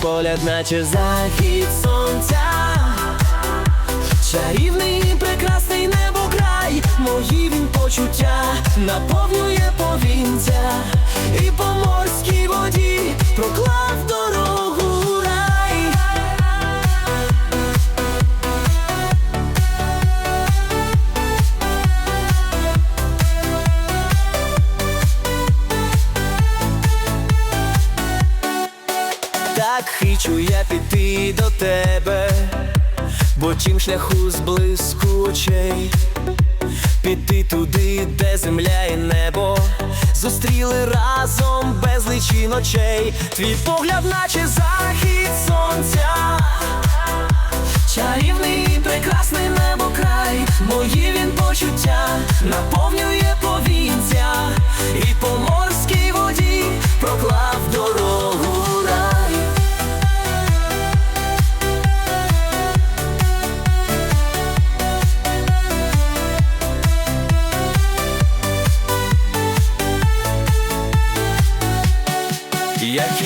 Погляд, наче захід сонця, чарівний і прекрасний небокрай, мої він почуття наповнює повінця, і по морській воді проклав дорогу Так хичу я піти до тебе, бо чим шляху зблиску очей, піти туди, де земля і небо, зустріли разом безличі ночей, твій погляд, наче захід сонця, чарівний прекрасний небокрай, мої він почуття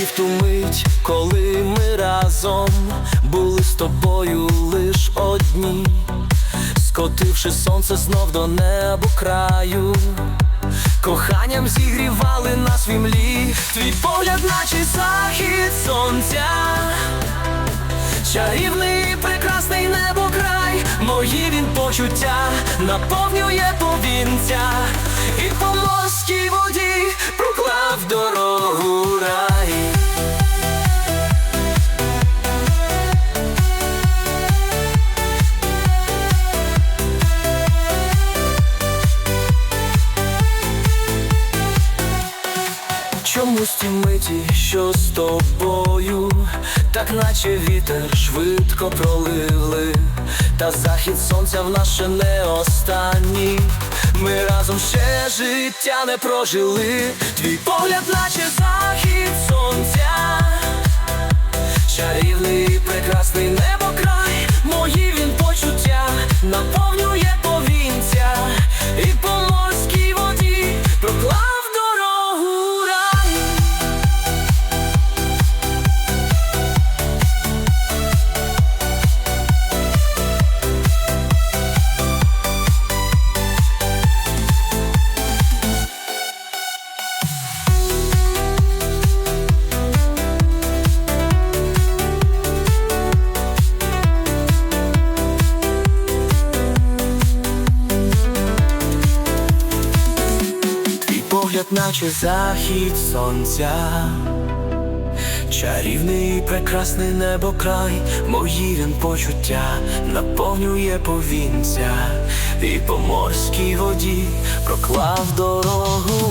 в ту мить, коли ми разом були з тобою лиш одні, скотивши сонце знов до небу краю, коханням зігрівали нас в імлі, твій погляд, наче захід сонця, чарівний прекрасний небокрай, мої він почуття наповнює повінця, Чомусь ті миті, що з тобою, так наче вітер швидко проливли, та захід сонця в наше не останній. Ми разом ще життя не прожили, твій погляд, наче захід сонця, чарівний прекрасний небокрай, погляд, наче захід сонця, чарівний прекрасний небокрай, мої він почуття наповнює повінця, і по морській воді проклав дорогу.